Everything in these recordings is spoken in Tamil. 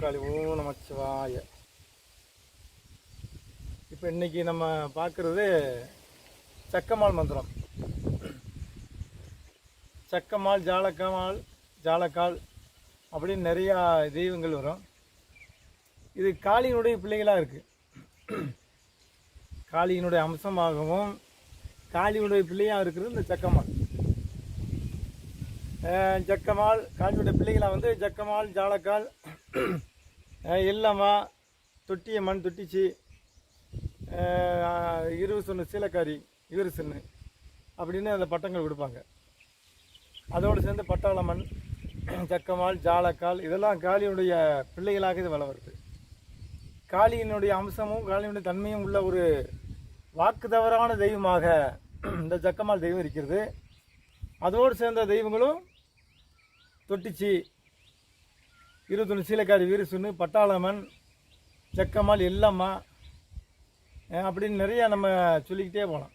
காளி ஓம் நமச்சிவாய இப்போ இன்னைக்கு நம்ம பார்க்குறது சக்கமால் மந்திரம். சக்கமால் ஜாலக்கமால் ஜாலக்கால் அப்படின்னு நிறையா தெய்வங்கள் வரும். இது காளியினுடைய பிள்ளைகளாக இருக்குது காளியினுடைய அம்சமாகவும் காளியினுடைய பிள்ளையாக இருக்கிறது இந்த சக்கமால். அஹ் ஜக்கமால் காளியுடைய பிள்ளைகளாக வந்து ஜக்கமால் ஜாலக்கால் இல்லைம்மா தொட்டிய மண் தொட்டிச்சு இருபது சொன்ன சீலக்காரி இவரு சொன்னு அப்படின்னு அந்த பட்டங்கள் கொடுப்பாங்க. அதோடு சேர்ந்து பட்டாள மண் சக்கமால் ஜாலக்கால் இதெல்லாம் காளியினுடைய பிள்ளைகளாக இது வளவருது காளியினுடைய அம்சமும் காளியினுடைய தன்மையும் உள்ள ஒரு வாக்கு தவறான தெய்வமாக இந்த ஜக்கமால் தெய்வம் இருக்கிறது. அதோடு சேர்ந்த தெய்வங்களும் தொட்டிச்சி இருபத்தொன்று சீலக்காரி வீரசுன்னு பட்டாளம்மன் செக்கம்மாள் எல்லம்மா அப்படின்னு நிறைய நம்ம சொல்லிக்கிட்டே போகலாம்.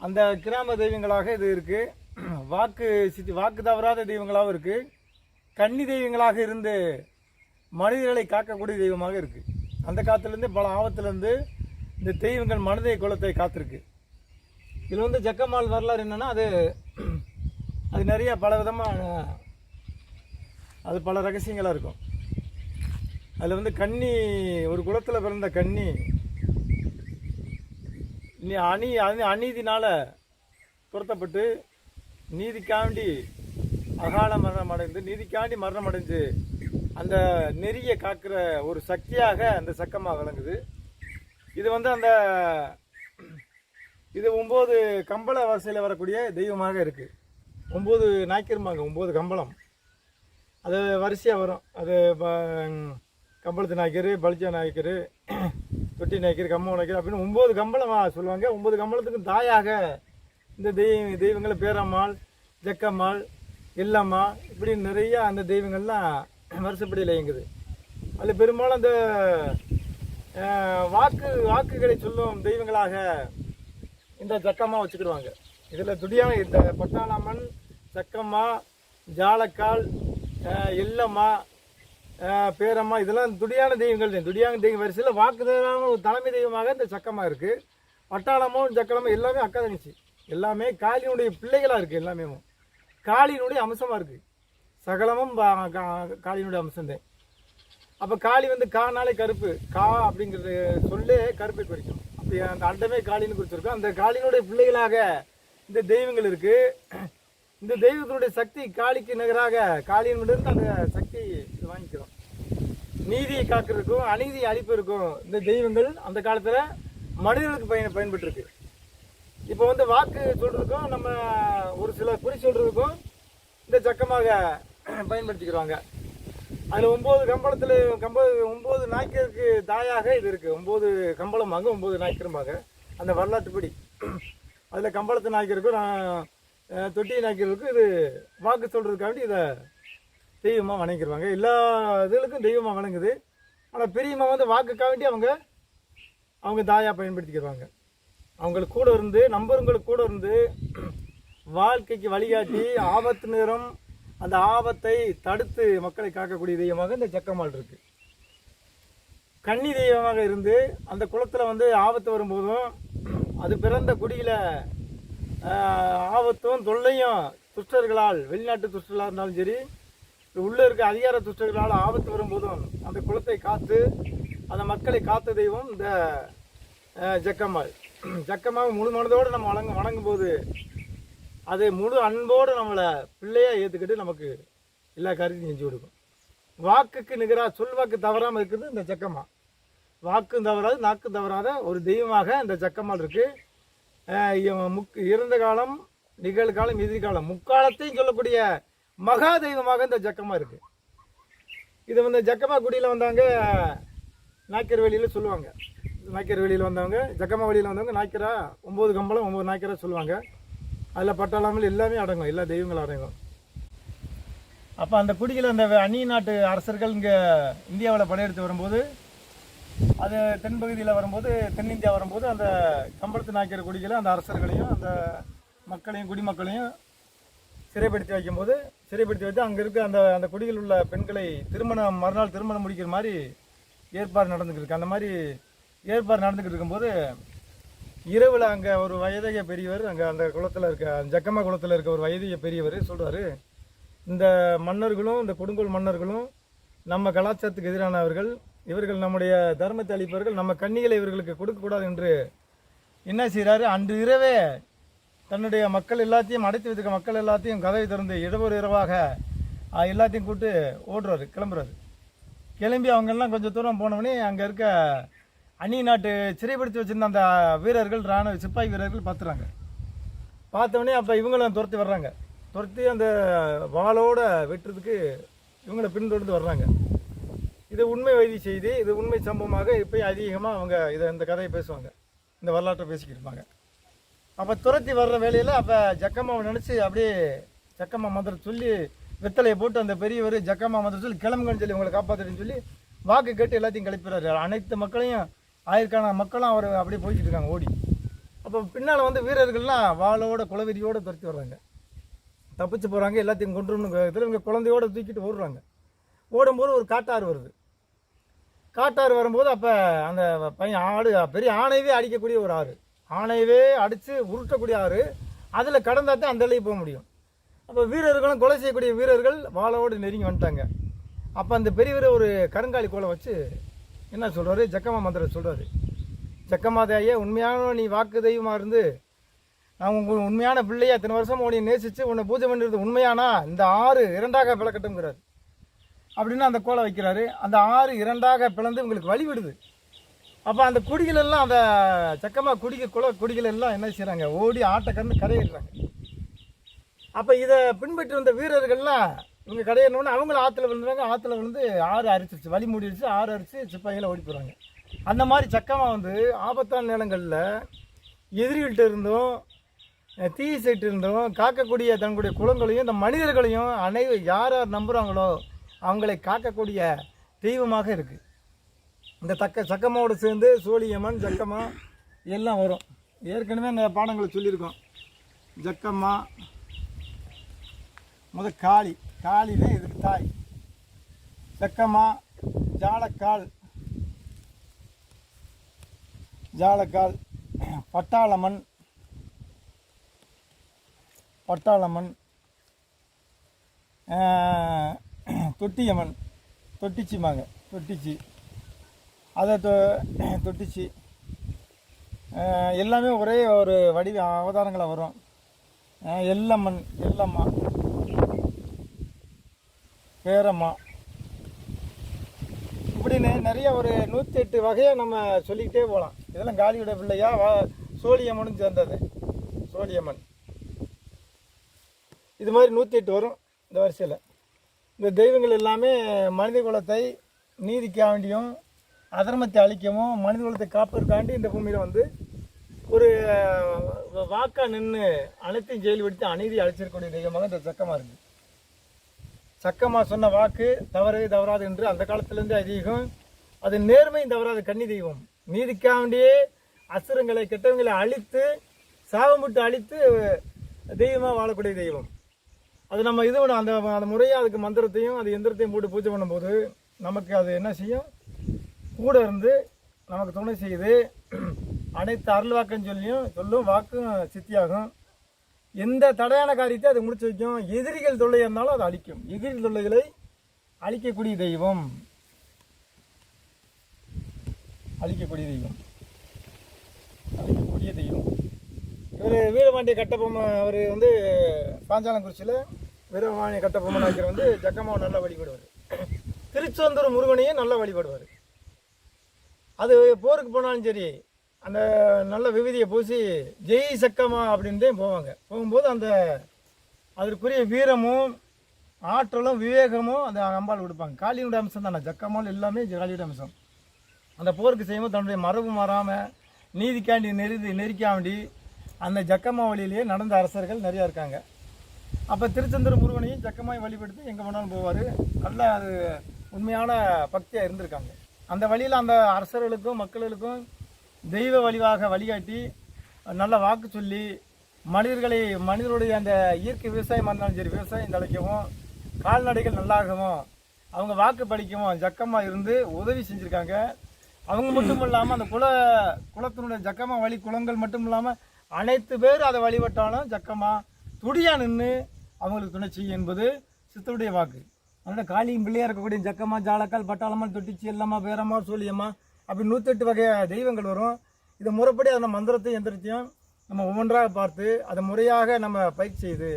அந்த கிராம தெய்வங்களாக இது இருக்குது வாக்கு சித்தி வாக்கு தவறாத தெய்வங்களாகவும் இருக்குது கன்னி தெய்வங்களாக இருந்து மனிதர்களை காக்கக்கூடிய தெய்வமாக இருக்குது அந்த காலத்துலேருந்து பல ஆபத்துலேருந்து இந்த தெய்வங்கள் மனித குலத்தை காத்திருக்கு. இதில் வந்து ஜக்கம்மாள் வரலாறு என்னென்னா அது அது நிறைய பல விதமாக அது பல ரகசியங்களாக இருக்கும். அதில் வந்து கன்னி ஒரு குளத்தில் பிறந்த கன்னி நீ அநீ அநீ அநீதினால் துரத்தப்பட்டு நீதிக்காண்டி அகால மரணம் அடைந்து நீதிக்காண்டி மரணம் அடைஞ்சு அந்த நெறியை காக்கிற ஒரு சக்தியாக அந்த சக்கமாக விளங்குது. இது வந்து அந்த இது ஒம்பது கம்பள வரிசையில் வரக்கூடிய தெய்வமாக இருக்குது ஒம்பது நாய்க்கிரும்பாங்க ஒம்பது கம்பளம். அது வரிசையாக வரும். அது ப- கம்பளத்து நாய்க்கர் பலிச்ச நாய்க்கர் தொட்டி நாய்க்கர் கம்ம நாய்க்கர் அப்படின்னு ஒம்பது கம்பளமாக சொல்லுவாங்க. ஒம்பது கம்பளத்துக்கும் தாயாக இந்த தெய்வ தெய்வங்கள் பேரம்மாள் ஜக்கம்மாள் இல்லம்மா இப்படி நிறையா அந்த தெய்வங்கள்லாம் வருஷப்படியில் இயங்குது. அதில் பெரும்பாலும் அந்த வாக்கு வாக்குகளை சொல்லும் தெய்வங்களாக இந்த ஜக்கம்மா வச்சுக்கிடுவாங்க. இதில் துடியான இந்த பட்டாளம்மன் சக்கம்மா ஜாலக்கால் இல்லம்மா. எல்லம்மா பேரம்மா இதெல்லாம் துடியான தெய்வங்கள் தான். துடியான தெய்வம் வரிசையில் வாக்கு ஒரு தலைமை தெய்வமாக இந்த சக்கமாக இருக்குது பட்டாளமும் சக்கரமும் எல்லாமே அக்கா தங்கச்சி. எல்லாமே காளியினுடைய பிள்ளைகளாக இருக்குது எல்லாமே. காளியினுடைய அம்சமாக இருக்குது சகலமும் பா- கா- காளியினுடைய அம்சம்தான் அப்போ காளி வந்து கானாலே கருப்பு. கா அப்படிங்கிறது சொல்லே கருப்பை குறிக்கும். அப்படி அந்த அண்டமே காளின்னு குறிச்சிருக்கோம். அந்த காளியினுடைய பிள்ளைகளாக இந்த தெய்வங்கள் இருக்குது இந்த தெய்வத்தினுடைய சக்தி காளிக்கு நிகராக காளியினிருந்து அந்த சக்தி இது வாங்கிக்கிறோம். நீதியை காக்கிறதுக்கும் அநீதியை அழிப்பதற்கும் இந்த தெய்வங்கள் அந்த காலத்தில் மனிதர்களுக்கு பயன் பயன்பட்டுருக்கு இப்போ வந்து வாக்கு சொல்றதுக்கும் நம்ம ஒரு சில குறி சொல்கிறதுக்கும் இந்த சக்கமாக பயன்படுத்திக்கிறாங்க. அதில் ஒம்பது கம்பளத்தில் கம்ப ஒம்பது நாய்க்கருக்கு தாயாக இது இருக்குது ஒம்பது கம்பளமாங்க ஒம்பது நாய்க்கரும்பாங்க அந்த வரலாற்றுப்படி. அதில் கம்பளத்து நாய்க்கருக்கும் நான் தொட்டி நாய்க்கருக்கும் இது வாக்கு சொல்கிறதுக்காண்டி இதை தெய்வமாக வணங்கிடுவாங்க எல்லா இதுகளுக்கும் தெய்வமாக வணங்குது. ஆனால் பெரியம்மா வந்து வாக்குக்காண்டி அவங்க அவங்க தாயாக பயன்படுத்திக்கிறாங்க அவங்களுக்கு கூட இருந்து நம்பருங்களுக்கு கூட இருந்து வாழ்க்கைக்கு வழிகாட்டி ஆபத்து நேரம் அந்த ஆபத்தை தடுத்து மக்களை காக்கக்கூடிய தெய்வமாக இந்த ஜக்கம்மாள் இருக்குது கன்னி தெய்வமாக இருந்து அந்த குளத்தில் வந்து ஆபத்து வரும்போதும் அது பிறந்த குடியில் ஆபத்தும் தொல்லையும் துஷ்டர்களால் வெளிநாட்டு துஷ்டர்களாக இருந்தாலும் சரி உள்ளே இருக்க அதிகார துஷ்டர்களால் ஆபத்து வரும்போதும் அந்த குளத்தை காத்து அந்த மக்களை காத்த தெய்வம் இந்த ஜக்கம்மாள். ஜக்கம்மாள் முழு மனதோடு நம்ம வணங்க வணங்கும் போது அதை முழு அன்போடு நம்மளை பிள்ளையாக ஏற்றுக்கிட்டு நமக்கு எல்லா காரியத்தையும் செஞ்சு கொடுக்கும். வாக்குக்கு நிகராக சொல் வாக்கு தவறாமல் இருக்குது இந்த ஜக்கம்மா வாக்கும் தவறாது நாக்கும் தவறாத ஒரு தெய்வமாக இந்த ஜக்கம்மாள் இருக்குது முக் இறந்த காலம் நிகழ்காலம் எதிர்காலம் முக்காலத்தையும் சொல்லக்கூடிய மகா தெய்வமாக இந்த ஜக்கமாக இருக்குது இது வந்து ஜக்கமா குடியில் வந்தாங்க நாய்க்கர் வெளியில் சொல்லுவாங்க. நாய்க்கர் வெளியில் வந்தவங்க ஜக்கம்மா வெளியில் வந்தவங்க நாய்க்கரா ஒம்பது கம்பளம் ஒம்பது நாய்க்கரா சொல்லுவாங்க. அதில் பட்டாளாமல் எல்லாமே அடங்கும் எல்லா தெய்வங்களும் அடங்கும். அப்போ அந்த குடியில் அந்த அந்நிய நாட்டு அரசர்கள் இங்கே இந்தியாவில் படையெடுத்து வரும்போது அது தென்பகுதியில் வரும்போது தென்னிந்தியா வரும்போது அந்த கம்பளத்து நாய்க்கிற குடிகளை அந்த அரசர்களையும் அந்த மக்களையும் குடிமக்களையும் சிறைப்படுத்தி வைக்கும்போது சிறைப்படுத்தி வைத்து அங்கே இருக்க அந்த அந்த குடியில் உள்ள பெண்களை திருமணம் மறுநாள் திருமணம் முடிக்கிற மாதிரி ஏற்பாடு நடந்துக்கிட்டு இருக்கு. அந்த மாதிரி ஏற்பாடு நடந்துக்கிட்டு இருக்கும்போது இரவில் அங்கே ஒரு வயதைய பெரியவர் அங்கே அந்த குளத்தில் இருக்க ஜக்கம்மா குளத்தில் இருக்க ஒரு வயதைய பெரியவர் சொல்கிறாரு இந்த மன்னர்களும் இந்த கொடுங்கோல் மன்னர்களும் நம்ம கலாச்சாரத்துக்கு எதிரானவர்கள் இவர்கள் நம்முடைய தர்மத்தை அளிப்பவர்கள் நம்ம கன்னிகளை இவர்களுக்கு கொடுக்கக்கூடாது என்று என்ன செய்கிறாரு? அன்று இரவே தன்னுடைய மக்கள் எல்லாத்தையும் அடைத்து வைத்திருக்க மக்கள் எல்லாத்தையும் கதவை திறந்து இரவோரு இரவாக எல்லாத்தையும் கூப்பிட்டு ஓடுறாரு கிளம்புறாரு. கிளம்பி அவங்கெல்லாம் கொஞ்சம் தூரம் போனவொடனே அங்கே இருக்க அந்நிய நாட்டு சிறைப்படுத்தி வச்சுருந்த அந்த வீரர்கள் ராணுவ சிப்பாய் வீரர்கள் பார்த்துறாங்க. பார்த்தவொடனே அப்போ இவங்களும் துரத்தி வர்றாங்க. துரத்தி அந்த வாளோட வெட்டுறதுக்கு இவங்களை பின்தொடர்ந்து வர்றாங்க. இது உண்மை வைதி செய்தி இது உண்மை சம்பவமாக இப்போ அதிகமாக அவங்க இதை இந்த கதையை பேசுவாங்க. இந்த வரலாற்றை பேசிக்கிட்டு இருப்பாங்க. அப்போ துரத்தி வர்ற வேலையில் அப்போ ஜக்கம்மாவை நினச்சி அப்படியே ஜக்கம்மா மந்திரம் சொல்லி வெத்தலையை போட்டு அந்த பெரியவர் ஜக்கம்மா மந்திரம் சொல்லி கிளம்புங்கன்னு சொல்லி உங்களை காப்பாற்றுன்னு சொல்லி வாக்கு கேட்டு எல்லாத்தையும் கிளப்பிடுறாரு. அனைத்து மக்களையும் ஆயிரக்கணக்கான மக்களும் அவர் அப்படியே போய்கிட்டு இருக்காங்க ஓடி. அப்போ பின்னால் வந்து வீரர்கள்லாம் வாளோட குலவெறியோடு துரத்தி வர்றாங்க. தப்பிச்சு போகிறாங்க எல்லாத்தையும் கொண்டு இதில் இவங்க குழந்தையோட தூக்கிட்டு ஓடுறாங்க. ஓடும்போது ஒரு காட்டாறு வருது. காட்டாறு வரும்போது அப்போ அந்த பையன் ஆடு பெரிய ஆணையவே அடிக்கக்கூடிய ஒரு ஆறு. ஆணையவே அடித்து உருட்டக்கூடிய ஆறு. அதில் கடந்தால் தான் அந்த எல்லைக்கு போக முடியும். அப்போ வீரர்களும் கொலை செய்யக்கூடிய வீரர்கள் வாழோடு நெருங்கி வந்துட்டாங்க. அப்போ அந்த பெரியவர் ஒரு கருங்காலி கோலை வச்சு என்ன சொல்கிறாரு ஜக்கம்மா மந்திரம் சொல்கிறாரு ஜக்கம்மா தேயே உண்மையான நீ வாக்கு தெய்வமாக இருந்து நான் உங்கள் உண்மையான பிள்ளையா இத்தனை வருஷம் உன்னை நேசித்து உன்னை பூஜை பண்ணுறது உண்மையானா? இந்த ஆறு இரண்டாக விளக்கட்டும்ங்கிறார் அப்படின்னு அந்த கோலை வைக்கிறாரு. அந்த ஆறு இரண்டாக பிளந்து உங்களுக்கு வழி விடுது. அப்போ அந்த குடிகள் எல்லாம் அந்த சக்கமாக குடிக்க குல குடிகள் எல்லாம் என்ன செய்கிறாங்க ஓடி ஆட்டை கண்டு கரையிடுறாங்க. அப்போ இதை பின்பற்றி வந்த வீரர்கள்லாம் இவங்க கரையிடணுன்னு அவங்களும் ஆற்றுல விழுந்துறாங்க ஆற்றுல விழுந்து ஆறு அரிச்சிருச்சு. வழி மூடிடுச்சு ஆறு அரிச்சு சிப்பாய்களை ஓடி போகிறாங்க அந்த மாதிரி சக்கமாக வந்து ஆபத்தான நேரங்களில் எதிரிகள்கிட்ட இருந்தும் தீ சைட்டு இருந்தும் காக்கக்கூடிய தன்னுடைய குளங்களையும் இந்த மனிதர்களையும் அனைவரும் யார் யார் நம்புகிறாங்களோ அவங்களை காக்கக்கூடிய தெய்வமாக இருக்குது இந்த தக்க சக்கமாவோடு சேர்ந்து சோழியம்மன் ஜக்கம்மா எல்லாம் வரும். ஏற்கனவே இந்த பாடங்களை சொல்லியிருக்கோம். ஜக்கம்மா முத காளி. காளினே இதுக்கு தாய். சக்கம்மா ஜாலக்கால். ஜாலக்கால். பட்டாளம்மன். பட்டாளம்மன். தொட்டியம்மன். தொட்டிச்சிமாங்க தொட்டிச்சி. அதை தொ தொட்டிச்சி. எல்லாமே ஒரே ஒரு வடிவ அவதாரங்களாக வரும். எல்லம்மன் எல்லம்மா. பேரம்மா. இப்படின்னு நிறைய ஒரு நூற்றி எட்டு வகையாக நம்ம சொல்லிக்கிட்டே போகலாம் இதெல்லாம் காளியோட பிள்ளையா வா சோழியம்மனும் சேர்ந்தது. சோழியம்மன். இது மாதிரி நூற்றி எட்டு வரும் இந்த வரிசையில். இந்த தெய்வங்கள் எல்லாமே மனித குலத்தை நீதிக்க வேண்டியும் அதர்மத்தை அழிக்கவும் மனித குலத்தை காப்பதற்காண்டி இந்த பூமியில் வந்து ஒரு வாக்காக வாக்கா நின்று அனைத்தையும் ஜெயில்படுத்தி அநீதி அழிச்சிருக்கக்கூடிய தெய்வமாக இந்த சக்கமாக இருக்குது சக்கமாக சொன்ன வாக்கு தவறு தவறாது என்று அந்த காலத்திலேருந்து அதிகம் அது நேர்மையும் தவறாது கன்னி தெய்வம். நீதிக்காக வேண்டியே அசுரங்களை கெட்டவங்களை அழித்து சாபமிட்டு அழித்து தெய்வமாக வாழக்கூடிய தெய்வம். அது நம்ம இது பண்ண அந்த அந்த முறையாக அதுக்கு மந்திரத்தையும் அது எந்திரத்தையும் போட்டு பூஜை பண்ணும்போது நமக்கு அது என்ன செய்யும்? கூட இருந்து நமக்கு துணை செய்யுது அனைத்து அருள் வாக்குன்னு சொல்லியும் சொல்லும் வாக்கும் சித்தியாகும். எந்த தடையான காரியத்தை அது முடிச்சு வைக்கும். எதிரிகள் தொல்லை இருந்தாலும் அது அழிக்கும். எதிரி தொல்லைகளை அழிக்கக்கூடிய தெய்வம். அழிக்கக்கூடிய தெய்வம். அழிக்கக்கூடிய தெய்வம். இவர் வீரபாண்டிய கட்டபொம்மன் அவர் வந்து பாஞ்சாலங்குறிச்சியில் வீரபாண்டிய கட்டபொம்மன் வைக்கிற வந்து ஜக்கமாவை நல்லா வழிபடுவார். திருச்செந்தூர் முருகனையும் நல்லா வழிபடுவார். அது போருக்கு போனாலும் சரி அந்த நல்ல விபதியை பூசி ஜெய் சக்கமா அப்படின்ட்டே போவாங்க. போகும்போது அந்த அதற்குரிய வீரமும் ஆற்றலும் விவேகமும் அந்த அம்பாள் கொடுப்பாங்க. காளியுடைய அம்சம் தானே? ஜக்கமால் எல்லாமே காளியுடைய அம்சம். அந்த போருக்கு செய்யும்போது தன்னுடைய மரபு மாறாமல் நீதிக்காண்டி நெருதி நெருக்காண்டி அந்த ஜக்கம்மா வழியிலேயே நடந்த அரசர்கள் நிறையா இருக்காங்க. அப்போ திருச்செந்தூர் முருகனையும் ஜக்கமாய் வழிபடுத்தி எங்கே வேணாலும் போவார். நல்ல அது உண்மையான பக்தியாக இருந்திருக்காங்க. அந்த வழியில் அந்த அரசர்களுக்கும் மக்களுக்கும் தெய்வ வழிவாக வழிகாட்டி நல்ல வாக்கு சொல்லி மனிதர்களை மனிதருடைய அந்த இயற்கை விவசாயம் இருந்தாலும் சரி விவசாயம் தலைக்கவும் கால்நடைகள் நல்லாகவும் அவங்க வாக்கு படிக்கவும் ஜக்கமாக இருந்து உதவி செஞ்சுருக்காங்க. அவங்க மட்டும் இல்லாமல் அந்த குல குளத்தினுடைய ஜக்கமாக வழி குளங்கள் மட்டும் இல்லாமல் அனைத்து பேர் அதை வழிபட்டாலும் ஜக்கமாக துடியாக நின்று அவங்களுக்கு துணை செய்யும் என்பது சித்தருடைய வாக்கு. அதனால் காளியும் பிள்ளையாக இருக்கக்கூடிய ஜக்கமா ஜாலக்கால் பட்டாளமா தொட்டிச்சி எல்லாமா பேரம்மா சூழியம்மா அப்படி நூற்றெட்டு வகை தெய்வங்கள் வரும். இதை முறைப்படி அந்த மந்திரத்தையும் எந்திரத்தையும் நம்ம ஒவ்வொன்றாக பார்த்து அதை முறையாக நம்ம பயிற்சி செய்து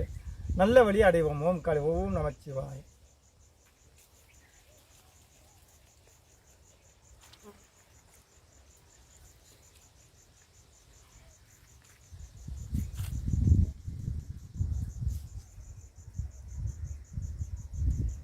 நல்ல வழி அடைவோம். ஓம் காளி ஓம் நமச்சிவாய்